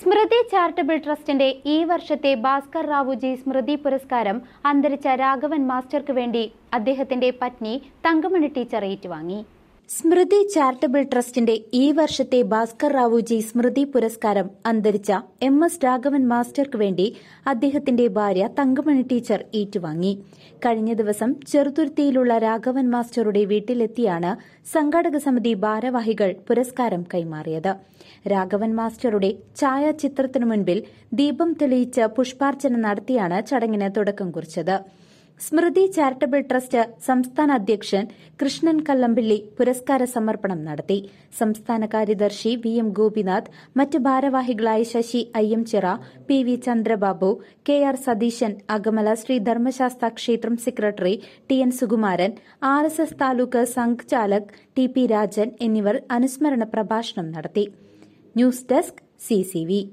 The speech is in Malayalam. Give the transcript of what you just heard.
സ്മൃതി ചാരിറ്റബിൾ ട്രസ്റ്റിന്റെ ഈ വർഷത്തെ ഭാസ്കർ റാവുജി സ്മൃതി പുരസ്കാരം അന്തരിച്ച രാഘവൻ മാസ്റ്റർക്ക് വേണ്ടി അദ്ദേഹത്തിന്റെ പത്നി തങ്കമണി ടീച്ചർ ഏറ്റുവാങ്ങി. സ്മൃതി ചാരിറ്റബിൾ ട്രസ്റ്റിന്റെ ഈ വർഷത്തെ ഭാസ്കർ റാവുജി സ്മൃതി പുരസ്കാരം അന്തരിച്ച എം എസ് രാഘവൻ മാസ്റ്റർക്ക് വേണ്ടി അദ്ദേഹത്തിന്റെ ഭാര്യ തങ്കമണി ടീച്ചർ ഏറ്റുവാങ്ങി. കഴിഞ്ഞ ദിവസം ചെറുതുരുത്തിയിലുള്ള രാഘവൻ മാസ്റ്ററുടെ വീട്ടിലെത്തിയാണ് സംഘാടക സമിതി ഭാരവാഹികൾ പുരസ്കാരം കൈമാറിയത്. രാഘവൻ മാസ്റ്ററുടെ ഛായാചിത്രത്തിനു മുൻപിൽ ദീപം തെളിയിച്ച് പുഷ്പാർച്ചന നടത്തിയാണ് ചടങ്ങിന് തുടക്കം കുറിച്ചത്. സ്മൃതി ചാരിറ്റബിൾ ട്രസ്റ്റ് സംസ്ഥാന അധ്യക്ഷൻ കൃഷ്ണൻ കല്ലമ്പിള്ളി പുരസ്കാര സമർപ്പണം നടത്തി. സംസ്ഥാന കാര്യദർശി വി എം ഗോപിനാഥ് മറ്റ് ഭാരവാഹികളായ Sasi Ayyamchira P V Chandrababu K R Satheesan Agamala Sree Dharmashastra ക്ഷേത്രം secretary T N Sukumaran R S S taluk Sangh Chalak T P Rajan എന്നിവർ അനുസ്മരണ പ്രഭാഷണം നടത്തി. News desk C